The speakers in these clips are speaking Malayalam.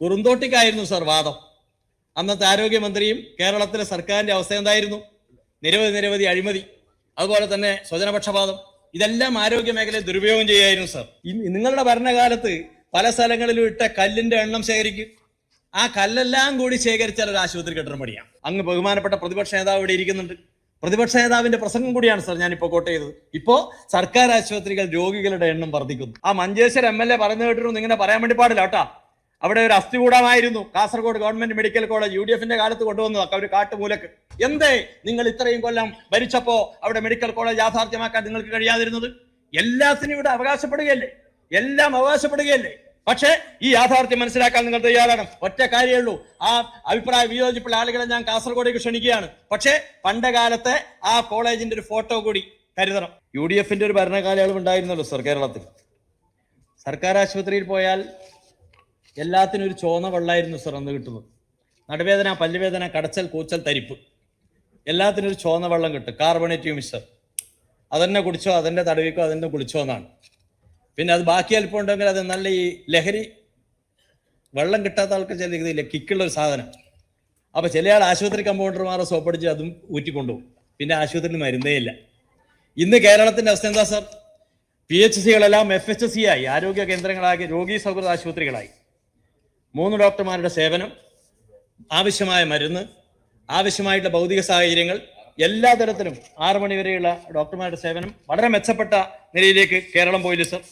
കുറുന്തോട്ടിക്കായിരുന്നു സർ വാദം. അന്നത്തെ ആരോഗ്യമന്ത്രിയും കേരളത്തിലെ സർക്കാരിന്റെ അവസ്ഥ എന്തായിരുന്നു? നിരവധി നിരവധി അഴിമതി അതുപോലെ തന്നെ സ്വജനപക്ഷപാതം ഇതെല്ലാം ആരോഗ്യ മേഖലയിൽ ദുരുപയോഗം ചെയ്യായിരുന്നു സർ. നിങ്ങളുടെ ഭരണകാലത്ത് പല സ്ഥലങ്ങളിലും ഇട്ട കല്ലിന്റെ എണ്ണം ശേഖരിക്കും. ആ കല്ലെല്ലാം കൂടി ശേഖരിച്ചാൽ ഒരു ആശുപത്രി കെട്ടിടം പണിയാം. അങ്ങ് ബഹുമാനപ്പെട്ട പ്രതിപക്ഷ നേതാവ് ഇവിടെ ഇരിക്കുന്നുണ്ട്. പ്രതിപക്ഷ നേതാവിന്റെ പ്രസംഗം കൂടിയാണ് സർ ഞാൻ ഇപ്പോൾ കോട്ട് ചെയ്തത്. ഇപ്പോ സർക്കാർ ആശുപത്രികൾ രോഗികളുടെ എണ്ണം വർദ്ധിക്കുന്നു. ആ മഞ്ചേശ്വരം എം എൽ എ പറഞ്ഞു കേട്ടിരുന്നു ഇങ്ങനെ പറയാൻ വേണ്ടി പാടില്ല കേട്ടാ. അവിടെ ഒരു അസ്ഥികൂടമായിരുന്നു. Kasaragod government medical college U D എഫിന്റെ കാലത്ത് കൊണ്ടുവന്നതൊക്കെ അവർ കാട്ടുമൂലക്ക്. എന്തേ നിങ്ങൾ ഇത്രയും കൊല്ലം ഭരിച്ചപ്പോ അവിടെ മെഡിക്കൽ കോളേജ് യാഥാർത്ഥ്യമാക്കാൻ നിങ്ങൾക്ക് കഴിയാതിരുന്നത്? എല്ലാത്തിനും ഇവിടെ അവകാശപ്പെടുകയല്ലേ? എല്ലാം അവകാശപ്പെടുകയല്ലേ? പക്ഷേ ഈ യാഥാർത്ഥ്യം മനസ്സിലാക്കാൻ നിങ്ങൾ തയ്യാറാണ് ഒറ്റ കാര്യമേ ഉള്ളൂ. ആ അഭിപ്രായ വിയോജിപ്പുള്ള ആളുകളെ ഞാൻ കാസർഗോഡേക്ക് ക്ഷണിക്കുകയാണ്. പക്ഷേ പണ്ടകാലത്തെ ആ കോളേജിന്റെ ഒരു ഫോട്ടോ കൂടി കരുതണം. യു ഡി എഫിന്റെ ഒരു ഭരണകാലയളവ് ഉണ്ടായിരുന്നല്ലോ സർ കേരളത്തിൽ. സർക്കാർ ആശുപത്രിയിൽ പോയാൽ എല്ലാത്തിനും ഒരു ചോന്ന വെള്ളമായിരുന്നു സർ അന്ന് കിട്ടുന്നത്. നടുവേദന പല്ലുവേദന കടച്ചൽ കൂച്ചൽ തരിപ്പ്. എല്ലാത്തിനും ഒരു ചോന്ന വെള്ളം കിട്ടും. കാർബണേറ്റ് മിക്സർ അതന്നെ കുടിച്ചോ അതിന്റെ തടവിക്കോ അതിന്റെ കുളിച്ചോ എന്നാണ്. പിന്നെ അത് ബാക്കി അല്പം ഉണ്ടെങ്കിൽ അത് നല്ല ഈ ലഹരി വെള്ളം കിട്ടാത്ത ആൾക്ക് ചില ഇതില്ല കിക്കുള്ള ഒരു സാധനം. അപ്പൊ ചില ആൾ ആശുപത്രി കമ്പൗണ്ടർമാരെ സോപ്പടിച്ച് അതും ഊറ്റിക്കൊണ്ടുപോകും. പിന്നെ ആശുപത്രിയിൽ മരുന്നേ ഇല്ല. ഇന്ന് കേരളത്തിന്റെ അവസ്ഥ എന്താ സാർ പി എച്ച് സികളെല്ലാം എഫ് എച്ച് സി ആയി. ആരോഗ്യ കേന്ദ്രങ്ങളാക്കി രോഗീ സൗഹൃദ ആശുപത്രികളായി. മൂന്ന് ഡോക്ടർമാരുടെ സേവനം ആവശ്യമായ മരുന്ന് ആവശ്യമായിട്ടുള്ള ഭൗതിക സാഹചര്യങ്ങൾ എല്ലാ തരത്തിലും ആറു മണിവരെയുള്ള ഡോക്ടർമാരുടെ സേവനം വളരെ മെച്ചപ്പെട്ട നിലയിലേക്ക് കേരളം പോയില്ല സർ?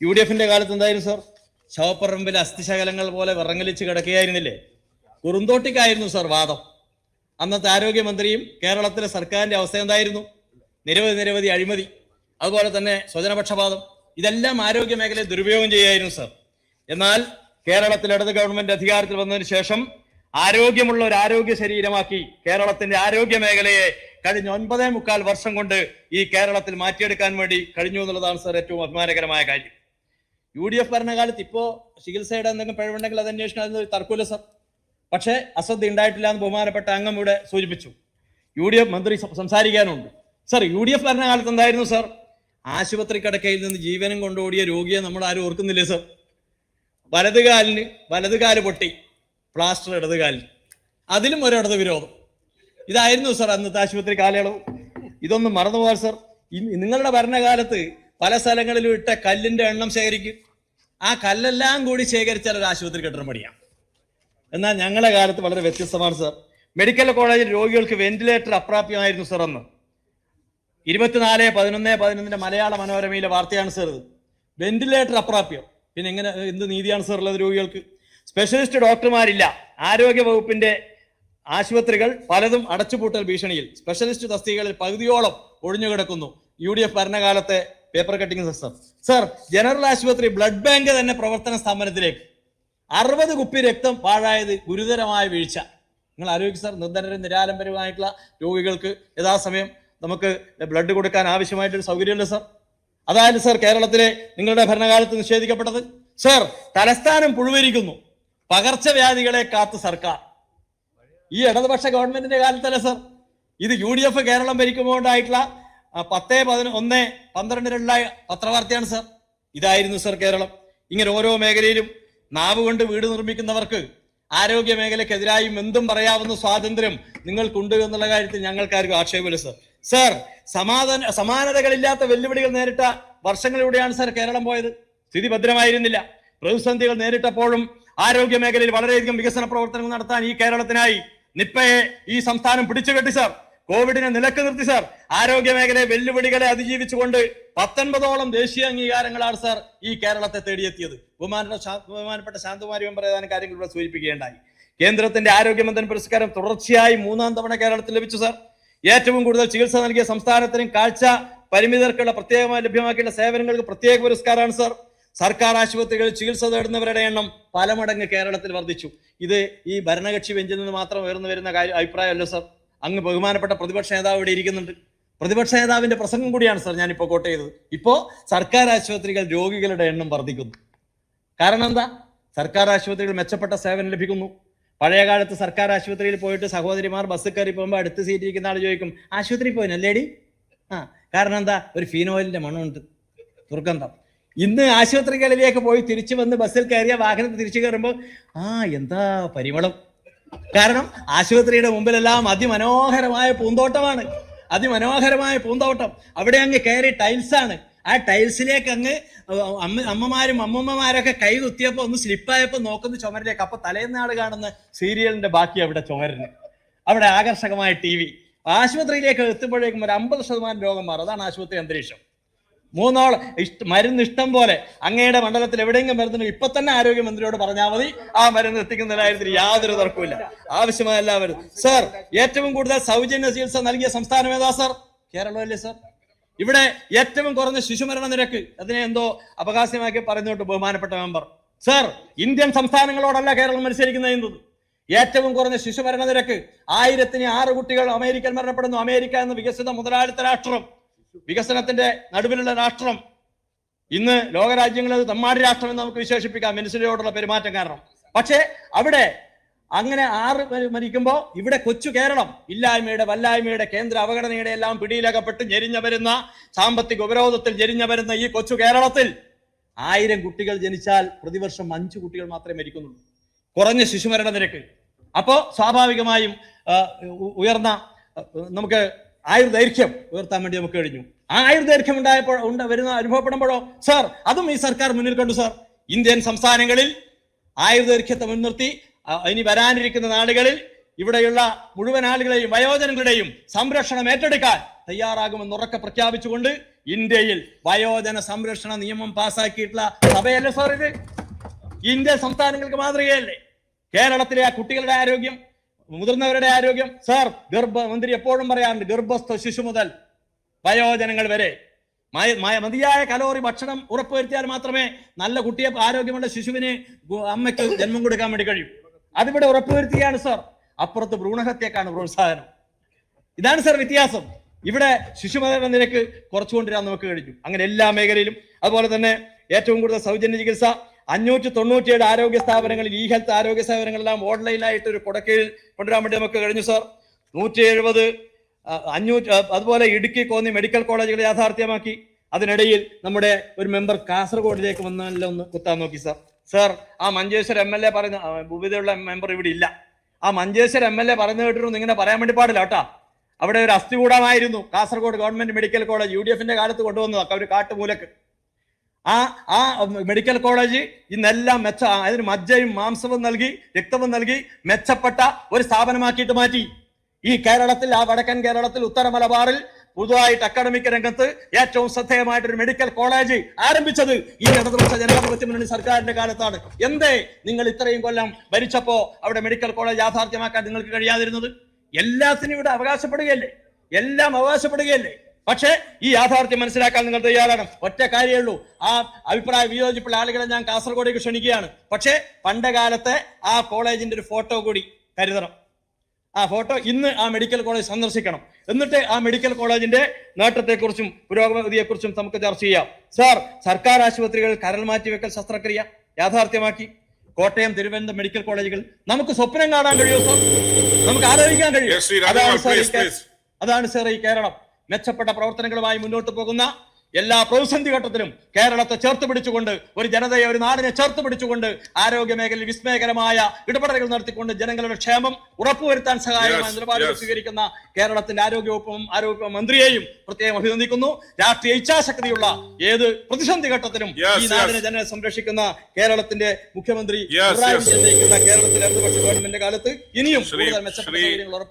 യു ഡി എഫിന്റെ കാലത്ത് എന്തായിരുന്നു സർ? ശവപ്പറമ്പിലെ അസ്ഥിശകലങ്ങൾ പോലെ വിറങ്ങലിച്ച് കിടക്കുകയായിരുന്നില്ലേ? കുറുന്തോട്ടിക്കായിരുന്നു സർ വാദം. അന്നത്തെ ആരോഗ്യമന്ത്രിയും കേരളത്തിലെ സർക്കാരിന്റെ അവസ്ഥ എന്തായിരുന്നു? നിരവധി നിരവധി അഴിമതി അതുപോലെ തന്നെ സ്വജനപക്ഷപാതം ഇതെല്ലാം ആരോഗ്യ മേഖലയെ ദുരുപയോഗം ചെയ്യായിരുന്നു സർ. എന്നാൽ കേരളത്തിൽ ഇടത് ഗവൺമെന്റ് അധികാരത്തിൽ വന്നതിന് ശേഷം ആരോഗ്യമുള്ള ഒരു ആരോഗ്യ ശരീരമാക്കി കേരളത്തിന്റെ ആരോഗ്യ മേഖലയെ കഴിഞ്ഞ ഒൻപതേ മുക്കാൽ വർഷം കൊണ്ട് ഈ കേരളത്തിൽ മാറ്റിയെടുക്കാൻ വേണ്ടി കഴിഞ്ഞു എന്നുള്ളതാണ് സർ ഏറ്റവും അഭിമാനകരമായ കാര്യം. യു ഡി എഫ് ഭരണകാലത്ത് ഇപ്പോ ചികിത്സയുടെ എന്തെങ്കിലും പിഴവുണ്ടെങ്കിൽ അത് അന്വേഷണം അതിന് തർക്കമില്ല സർ. പക്ഷേ അശ്രദ്ധ ഉണ്ടായിട്ടില്ല എന്ന് ബഹുമാനപ്പെട്ട അംഗം ഇവിടെ സൂചിപ്പിച്ചു. യു ഡി എഫ് മന്ത്രി സംസാരിക്കാനുണ്ട്. സർ യു ഡി എഫ് ഭരണകാലത്ത് എന്തായിരുന്നു സർ? ആശുപത്രി കിടക്കയിൽ നിന്ന് ജീവനും കൊണ്ടോടിയ രോഗിയെ നമ്മൾ ആരും ഓർക്കുന്നില്ലേ സർ? വലതുകാലിന് വലതുകാൽ പൊട്ടി. പ്ലാസ്റ്റർ ഇടതുകാലിന് അതിലും ഒരു ഇടത് വിരോധം. ഇതായിരുന്നു സർ അന്നത്തെ ആശുപത്രി കാലയളവ്. ഇതൊന്നും മറന്നുപോകാൻ സർ. നിങ്ങളുടെ ഭരണകാലത്ത് പല സ്ഥലങ്ങളിലും ഇട്ട കല്ലിന്റെ എണ്ണം ശേഖരിക്കും. ആ കല്ലെല്ലാം കൂടി ശേഖരിച്ചാൽ ഒരു ആശുപത്രി കെട്ടിടം പണിയാം. എന്നാൽ ഞങ്ങളുടെ കാലത്ത് വളരെ വ്യത്യസ്തമാണ് സർ. മെഡിക്കൽ കോളേജിൽ രോഗികൾക്ക് വെന്റിലേറ്റർ അപ്രാപ്യമായിരുന്നു സർ അന്ന്. ഇരുപത്തിനാല് പതിനൊന്ന് പതിനൊന്നിന്റെ മലയാള മനോരമയിലെ വാർത്തയാണ് സർ ഇത്. വെന്റിലേറ്റർ അപ്രാപ്യം. പിന്നെ എങ്ങനെ എന്ത് നീതിയാണ് സർ ഉള്ളത് രോഗികൾക്ക്? സ്പെഷ്യലിസ്റ്റ് ഡോക്ടർമാരില്ല ആരോഗ്യ വകുപ്പിന്റെ ആശുപത്രികൾ പലതും അടച്ചുപൂട്ടൽ ഭീഷണിയിൽ. സ്പെഷ്യലിസ്റ്റ് തസ്തികകളിൽ പകുതിയോളം ഒഴിഞ്ഞു കിടക്കുന്നു. U D F ഭരണകാലത്തെ paper cutting system sir general ആശുപത്രി ബ്ലഡ് ബാങ്ക് തന്നെ പ്രവർത്തന സ്ഥാപനത്തിലേക്ക്. അറുപത് കുപ്പി രക്തം പാഴായത് ഗുരുതരമായ വീഴ്ച. നിങ്ങൾ ആരോഗ്യ സാർ നിർദ്ധനരും നിരാലംബരവുമായിട്ടുള്ള രോഗികൾക്ക് യഥാസമയം നമുക്ക് ബ്ലഡ് കൊടുക്കാൻ ആവശ്യമായിട്ടൊരു സൗകര്യമുണ്ട് സാർ അതായത് സർ കേരളത്തിലെ നിങ്ങളുടെ ഭരണകാലത്ത് നിഷേധിക്കപ്പെട്ടത്? സർ തലസ്ഥാനം പുഴുവരിക്കുന്നു. പകർച്ചവ്യാധികളെ കാത്ത് സർക്കാർ. ഈ ഇടതുപക്ഷ ഗവൺമെന്റിന്റെ കാലത്തല്ല സർ? ഇത് യു ഡി എഫ് കേരളം ഭരിക്കുമ്പോൾ ഉണ്ടായിട്ടുള്ള പത്ത് പതിന ഒന്ന് പന്ത്രണ്ടിലുള്ള പത്രവാർത്തയാണ് സർ. ഇതായിരുന്നു സർ കേരളം. ഇങ്ങനെ ഓരോ മേഖലയിലും നാവ് കൊണ്ട് വീട് നിർമ്മിക്കുന്നവർക്ക് ആരോഗ്യ മേഖലക്കെതിരായും എന്തും പറയാവുന്ന സ്വാതന്ത്ര്യം നിങ്ങൾക്കുണ്ട് എന്നുള്ള കാര്യത്തിൽ ഞങ്ങൾക്കാർക്കും ആക്ഷേപമില്ല സർ. സർ സമാധാന സമാനതകളില്ലാത്ത വെല്ലുവിളികൾ നേരിട്ട വർഷങ്ങളിലൂടെയാണ് സർ കേരളം പോയത്? സ്ഥിതി ഭദ്രമായിരുന്നില്ല. പ്രതിസന്ധികൾ നേരിട്ടപ്പോഴും ആരോഗ്യ മേഖലയിൽ വളരെയധികം വികസന പ്രവർത്തനങ്ങൾ നടത്താൻ ഈ കേരളത്തിനായി നിപ്പയെ ഈ സംസ്ഥാനം പിടിച്ചുകെട്ടി സാർ കോവിഡിനെ നിലയ്ക്ക് നിർത്തി സാർ ആരോഗ്യ മേഖലയെ വെല്ലുവിളികളെ അതിജീവിച്ചുകൊണ്ട് പത്തൊൻപതോളം ദേശീയ അംഗീകാരങ്ങളാണ് സർ ഈ കേരളത്തെ തേടിയെത്തിയത്. ബഹുമാനപ്പെട്ട ശാന്തകുമാരി മെമ്പർ ഏതാനും കാര്യങ്ങൾ ഇവിടെ സൂചിപ്പിക്കുകയുണ്ടായി. കേന്ദ്രത്തിന്റെ ആരോഗ്യമന്ത്രി പുരസ്കാരം തുടർച്ചയായി മൂന്നാം തവണ കേരളത്തിൽ ലഭിച്ചു സാർ ഏറ്റവും കൂടുതൽ ചികിത്സ നൽകിയ സംസ്ഥാനത്തിനും കാഴ്ച പരിമിതർക്കുള്ള പ്രത്യേകമായി ലഭ്യമാക്കിയുള്ള സേവനങ്ങൾക്ക് പ്രത്യേക പുരസ്കാരമാണ് സർ. സർക്കാർ ആശുപത്രികളിൽ ചികിത്സ തേടുന്നവരുടെ എണ്ണം പലമടങ്ങ് കേരളത്തിൽ വർദ്ധിച്ചു. ഇത് ഈ ഭരണകക്ഷി ബെഞ്ചിൽ നിന്ന് മാത്രം ഉയർന്നു വരുന്ന കാര്യം അഭിപ്രായമല്ല സർ. അങ്ങ് ബഹുമാനപ്പെട്ട പ്രതിപക്ഷ നേതാവ് ഇവിടെ ഇരിക്കുന്നുണ്ട്. പ്രതിപക്ഷ നേതാവിന്റെ പ്രസംഗം കൂടിയാണ് സർ ഞാനിപ്പോൾ കോട്ട് ചെയ്തത്. ഇപ്പോ സർക്കാർ ആശുപത്രികൾ രോഗികളുടെ എണ്ണം വർദ്ധിക്കുന്നു. കാരണം എന്താ? സർക്കാർ ആശുപത്രികൾ മെച്ചപ്പെട്ട സേവനം ലഭിക്കുന്നു. പഴയ കാലത്ത് സർക്കാർ ആശുപത്രിയിൽ പോയിട്ട് സഹോദരിമാർ ബസ് കയറി പോകുമ്പോൾ അടുത്ത് സീറ്റ് ഇരിക്കുന്ന ആൾ ചോദിക്കും ആശുപത്രി പോയിനല്ലേടി? ആ കാരണം എന്താ? ഒരു ഫീനോയിലിന്റെ മണമുണ്ട് ദുർഗന്ധം. ഇന്ന് ആശുപത്രികളിലേക്ക് പോയി തിരിച്ചു വന്ന് ബസ്സിൽ കയറിയ വാഹനത്തിൽ തിരിച്ചു കയറുമ്പോൾ ആ എന്താ പരിമളം? കാരണം ആശുപത്രിയുടെ മുമ്പിലെല്ലാം അതിമനോഹരമായ പൂന്തോട്ടമാണ്. അതിമനോഹരമായ പൂന്തോട്ടം. അവിടെ അങ്ങ് കയറി ടൈൽസാണ്. ആ ടൈൽസിലേക്ക് അങ്ങ് അമ്മ അമ്മമാരും അമ്മമ്മമാരൊക്കെ കൈ കുത്തിയപ്പോൾ ഒന്ന് സ്ലിപ്പായപ്പോൾ നോക്കുന്ന ചുമരിലേക്ക്. അപ്പൊ തലേന്നാൾ കാണുന്ന സീരിയലിന്റെ ബാക്കി അവിടെ ചുമരിന്. അവിടെ ആകർഷകമായ ടി വി. ആശുപത്രിയിലേക്ക് എത്തുമ്പോഴേക്കും ഒരു അമ്പത് ശതമാനം രോഗം മാറും. അതാണ് ആശുപത്രി അന്തരീക്ഷം. മൂന്നോളം ഇഷ്ട മരുന്ന് ഇഷ്ടം പോലെ. അങ്ങയുടെ മണ്ഡലത്തിൽ എവിടെയെങ്കിലും മരുന്നുണ്ട് ഇപ്പൊ തന്നെ ആരോഗ്യമന്ത്രിയോട് പറഞ്ഞാൽ മതി. ആ മരുന്ന് എത്തിക്കുന്ന കാര്യത്തിൽ യാതൊരു തർക്കമില്ല ആവശ്യമായ എല്ലാവരും സർ ഏറ്റവും കൂടുതൽ സൗജന്യ ചികിത്സ നൽകിയ സംസ്ഥാനം ഏതാ സർ? കേരളമല്ലേ സർ? ഇവിടെ ഏറ്റവും കുറഞ്ഞ ശിശുമരണ നിരക്ക് അതിനെ എന്തോ അപകാശമാക്കി പറഞ്ഞോട്ട് ബഹുമാനപ്പെട്ട മെമ്പർ. സർ ഇന്ത്യൻ സംസ്ഥാനങ്ങളോടല്ല കേരളം മത്സരിക്കുന്നത് ഏറ്റവും കുറഞ്ഞ ശിശുമരണ നിരക്ക് ആയിരത്തിന് ആറ് കുട്ടികൾ അമേരിക്കൻ മരണപ്പെടുന്നു. അമേരിക്ക എന്ന വികസിത മുതലാളിത്ത രാഷ്ട്രം വികസനത്തിന്റെ നടുവിലുള്ള രാഷ്ട്രം. ഇന്ന് ലോകരാജ്യങ്ങളിൽ തമ്മാടി രാഷ്ട്രം എന്ന് നമുക്ക് വിശേഷിപ്പിക്കാം. മനുഷ്യരോടുള്ള പെരുമാറ്റം കാരണം. പക്ഷേ അവിടെ അങ്ങനെ ആറ് മരിക്കുമ്പോൾ ഇവിടെ കൊച്ചു കേരളം ഇല്ലായ്മയുടെ വല്ലായ്മയുടെ കേന്ദ്ര അവഗണനയുടെ എല്ലാം പിടിയിലകപ്പെട്ട് ഞെരിഞ്ഞ വരുന്ന സാമ്പത്തിക ഉപരോധത്തിൽ ഞെരിഞ്ഞ വരുന്ന ഈ കൊച്ചു കേരളത്തിൽ ആയിരം കുട്ടികൾ ജനിച്ചാൽ പ്രതിവർഷം അഞ്ചു കുട്ടികൾ മാത്രമേ മരിക്കുന്നുള്ളൂ. കുറഞ്ഞ ശിശുമരണ നിരക്ക്. അപ്പോൾ സ്വാഭാവികമായും ഉയർന്ന നമുക്ക് ആയുർദൈർഘ്യം ഉയർത്താൻ വേണ്ടി നമുക്ക് കഴിഞ്ഞു. ആ ആയുർദൈർഘ്യം ഉണ്ടായപ്പോൾ ഉണ്ട് വരുന്ന അനുഭവപ്പെടുമ്പോഴോ സാർ അതും ഈ സർക്കാർ മുന്നിൽ കണ്ടു സാർ. ഇന്ത്യൻ സംസ്ഥാനങ്ങളിൽ ആയുർദൈർഘ്യത്തെ മുൻനിർത്തി ഇനി വരാനിരിക്കുന്ന നാളുകളിൽ ഇവിടെയുള്ള മുഴുവൻ ആളുകളെയും വയോജനങ്ങളുടെയും സംരക്ഷണം ഏറ്റെടുക്കാൻ തയ്യാറാകുമെന്ന് ഉറക്കെ പ്രഖ്യാപിച്ചുകൊണ്ട് ഇന്ത്യയിൽ വയോജന സംരക്ഷണ നിയമം പാസാക്കിയിട്ടുള്ള സഭയല്ലേ സാർ ഇത്? ഇന്ത്യൻ സംസ്ഥാനങ്ങൾക്ക് മാതൃകയല്ലേ? കേരളത്തിലെ ആ കുട്ടികളുടെ ആരോഗ്യം മുതിർന്നവരുടെ ആരോഗ്യം. സാർ ഗർഭ മന്ത്രി എപ്പോഴും പറയാറുണ്ട് ഗർഭസ്ഥ ശിശു മുതൽ വയോജനങ്ങൾ വരെ. മതിയായ കലോറി ഭക്ഷണം ഉറപ്പുവരുത്തിയാൽ മാത്രമേ നല്ല കുട്ടിയെ ആരോഗ്യമുള്ള ശിശുവിന് അമ്മയ്ക്ക് ജന്മം കൊടുക്കാൻ വേണ്ടി കഴിയൂ. അതിവിടെ ഉറപ്പുവരുത്തുകയാണ് സർ. അപ്പുറത്ത് ഭ്രൂണഹത്യക്കാണ് പ്രോത്സാഹനം. ഇതാണ് സർ വ്യത്യാസം. ഇവിടെ ശിശുമരണ നിരക്ക് കുറച്ചുകൊണ്ടിരാൻ നമുക്ക് കഴിഞ്ഞു. അങ്ങനെ എല്ലാ മേഖലയിലും. അതുപോലെ തന്നെ ഏറ്റവും കൂടുതൽ സൗജന്യ ചികിത്സ അഞ്ഞൂറ്റി തൊണ്ണൂറ്റിയേഴ് ആരോഗ്യ സ്ഥാപനങ്ങളിൽ ഈ ഹെൽത്ത് ആരോഗ്യ സേവനങ്ങളെല്ലാം ഓൺലൈനായിട്ട് ഒരു കുടക്കീഴിൽ കൊണ്ടുവരാൻ വേണ്ടി നമുക്ക് കഴിഞ്ഞു സർ. നൂറ്റി എഴുപത് അഞ്ഞൂറ്റി അതുപോലെ ഇടുക്കി കോന്നി മെഡിക്കൽ കോളേജുകൾ യാഥാർത്ഥ്യമാക്കി. അതിനിടയിൽ നമ്മുടെ ഒരു മെമ്പർ കാസർഗോഡിലേക്ക് വന്നാലോ ഒന്ന് കുത്താൻ നോക്കി സാർ. സാർ ആ മഞ്ചേശ്വരം എം എൽ എ പറയുന്ന ഭൂമിതയുള്ള മെമ്പർ ഇവിടെ ഇല്ല. ആ മഞ്ചേശ്വരം എം എൽ എ പറഞ്ഞു കേട്ടിരുന്നു ഇങ്ങനെ പറയാൻ വേണ്ടി പാടില്ല കേട്ടാ. അവിടെ ഒരു അസ്ഥി കൂടാമായിരുന്നു Kasaragod government medical college U D എഫിന്റെ കാലത്ത് കൊണ്ടുവന്നതൊക്കെ ഒരു കാട്ടുമൂലക്ക്. ആ ആ മെഡിക്കൽ കോളേജ് ഇന്നെല്ലാം മെച്ച അതിന് മജ്ജയും മാംസവും നൽകി രക്തവും നൽകി മെച്ചപ്പെട്ട ഒരു സ്ഥാപനമാക്കിയിട്ട് മാറ്റി. ഈ കേരളത്തിൽ ആ വടക്കൻ കേരളത്തിൽ ഉത്തര മലബാറിൽ പുതുതായിട്ട് അക്കാഡമിക് രംഗത്ത് ഏറ്റവും ശ്രദ്ധേയമായിട്ടൊരു മെഡിക്കൽ കോളേജ് ആരംഭിച്ചത് ഈ ഇടതുപക്ഷ ജനാധിപത്യ മുന്നണി സർക്കാരിന്റെ കാലത്താണ്. എന്തേ? നിങ്ങൾ ഇത്രയും കൊല്ലം ഭരിച്ചപ്പോ അവിടെ മെഡിക്കൽ കോളേജ് യാഥാർത്ഥ്യമാക്കാൻ നിങ്ങൾക്ക് കഴിയാതിരുന്നത്? എല്ലാത്തിനും ഇവിടെ അവകാശപ്പെടുകയല്ലേ? എല്ലാം അവകാശപ്പെടുകയല്ലേ? പക്ഷേ ഈ യാഥാർത്ഥ്യം മനസ്സിലാക്കാൻ നിങ്ങൾ തയ്യാറാണ്. ഒറ്റ കാര്യമേ ഉള്ളൂ. ആ അഭിപ്രായ വിയോജിപ്പുള്ള ആളുകളെ ഞാൻ കാസർഗോഡേക്ക് ക്ഷണിക്കുകയാണ്. പക്ഷേ പണ്ടകാലത്തെ ആ കോളേജിന്റെ ഒരു ഫോട്ടോ കൂടി കരുതണം. ആ ഫോട്ടോ ഇന്ന് ആ മെഡിക്കൽ കോളേജ് സന്ദർശിക്കണം. എന്നിട്ട് ആ മെഡിക്കൽ കോളേജിന്റെ നേട്ടത്തെക്കുറിച്ചും പുരോഗതിയെക്കുറിച്ചും നമുക്ക് ചർച്ച ചെയ്യാം. സാർ സർക്കാർ ആശുപത്രികൾ കരൾ മാറ്റിവെക്കൽ ശസ്ത്രക്രിയ യാഥാർത്ഥ്യമാക്കി. കോട്ടയം തിരുവനന്തപുരം മെഡിക്കൽ കോളേജുകൾ. നമുക്ക് സ്വപ്നം കാണാൻ കഴിയുമോ സാർ? നമുക്ക് ആലോചിക്കാൻ കഴിയും. അതാണ് സാർ. അതാണ് സാർ ഈ കേരളം. മെച്ചപ്പെട്ട പ്രവർത്തനങ്ങളുമായി മുന്നോട്ട് പോകുന്ന എല്ലാ പ്രതിസന്ധി ഘട്ടത്തിലും കേരളത്തെ ചേർത്ത് പിടിച്ചുകൊണ്ട് ഒരു ജനതയെ ഒരു നാടിനെ ചേർത്ത് പിടിച്ചുകൊണ്ട് ആരോഗ്യ മേഖലയിൽ വിസ്മയകരമായ ഇടപെടലുകൾ നടത്തിക്കൊണ്ട് ജനങ്ങളുടെ ക്ഷേമം ഉറപ്പുവരുത്താൻ സഹായകമായ നിലപാട് നിലപാടുകൾ സ്വീകരിക്കുന്ന കേരളത്തിന്റെ ആരോഗ്യവകുപ്പും ആരോഗ്യ മന്ത്രിയെയും പ്രത്യേകം അഭിനന്ദിക്കുന്നു. രാഷ്ട്രീയ ഇച്ഛാശക്തിയുള്ള ഏത് പ്രതിസന്ധി ഘട്ടത്തിലും ഈ നാടിനെ ജനനെ ജനങ്ങളെ സംരക്ഷിക്കുന്ന കേരളത്തിന്റെ മുഖ്യമന്ത്രി പിണറായി. വിജയൻ നയിക്കുന്ന കേരളത്തിലെ ഇടതുപക്ഷ ഗവൺമെന്റ് കാലത്ത് ഇനിയും കൂടുതൽ മെച്ചപ്പെട്ട ഉറപ്പു